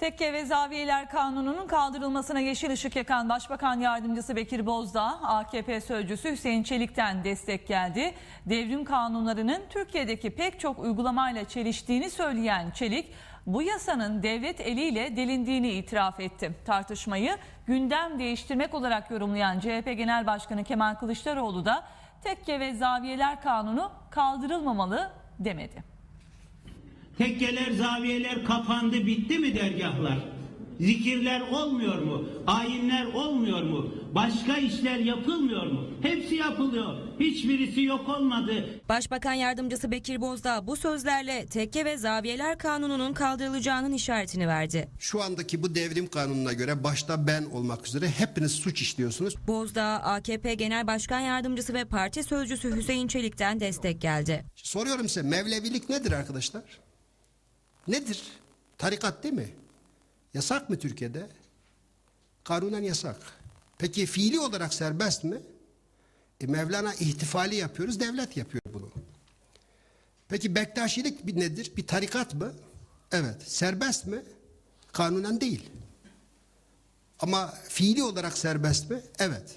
Tekke ve Zaviyeler Kanunu'nun kaldırılmasına yeşil ışık yakan Başbakan Yardımcısı Bekir Bozdağ, AKP Sözcüsü Hüseyin Çelik'ten destek geldi. Devrim kanunlarının Türkiye'deki pek çok uygulamayla çeliştiğini söyleyen Çelik, bu yasanın devlet eliyle delindiğini itiraf etti. Tartışmayı gündem değiştirmek olarak yorumlayan CHP Genel Başkanı Kemal Kılıçdaroğlu da Tekke ve Zaviyeler Kanunu kaldırılmamalı demedi. Tekkeler, zaviyeler kapandı, bitti mi dergahlar? Zikirler olmuyor mu? Ayinler olmuyor mu? Başka işler yapılmıyor mu? Hepsi yapılıyor. Hiçbirisi yok olmadı. Başbakan Yardımcısı Bekir Bozdağ bu sözlerle Tekke ve Zaviyeler Kanunu'nun kaldırılacağının işaretini verdi. Şu andaki bu devrim kanununa göre başta ben olmak üzere hepiniz suç işliyorsunuz. Bozdağ, AKP Genel Başkan Yardımcısı ve Parti Sözcüsü Hüseyin Çelik'ten destek geldi. Soruyorum size Mevlevilik nedir arkadaşlar? Nedir? Tarikat değil mi? Yasak mı Türkiye'de? Kanunen yasak. Peki fiili olarak serbest mi? E Mevlana ihtifali yapıyoruz, devlet yapıyor bunu. Peki Bektaşilik bir nedir? Bir tarikat mı? Evet. Serbest mi? Kanunen değil. Ama fiili olarak serbest mi? Evet.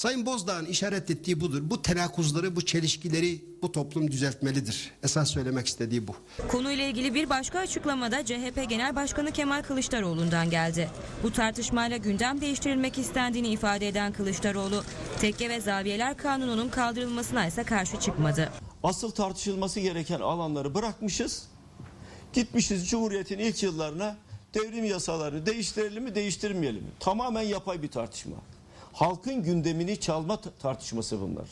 Sayın Bozdağ'ın işaret ettiği budur. Bu tenakuzları, bu çelişkileri bu toplum düzeltmelidir. Esas söylemek istediği bu. Konuyla ilgili bir başka açıklamada CHP Genel Başkanı Kemal Kılıçdaroğlu'ndan geldi. Bu tartışmayla gündem değiştirilmek istendiğini ifade eden Kılıçdaroğlu, Tekke ve Zaviyeler Kanunu'nun kaldırılmasına ise karşı çıkmadı. asıl tartışılması gereken alanları bırakmışız. Gitmişiz Cumhuriyet'in ilk yıllarına devrim yasalarını değiştirelim mi değiştirmeyelim mi? Tamamen yapay bir tartışma. Halkın gündemini çalma tartışması bunlar.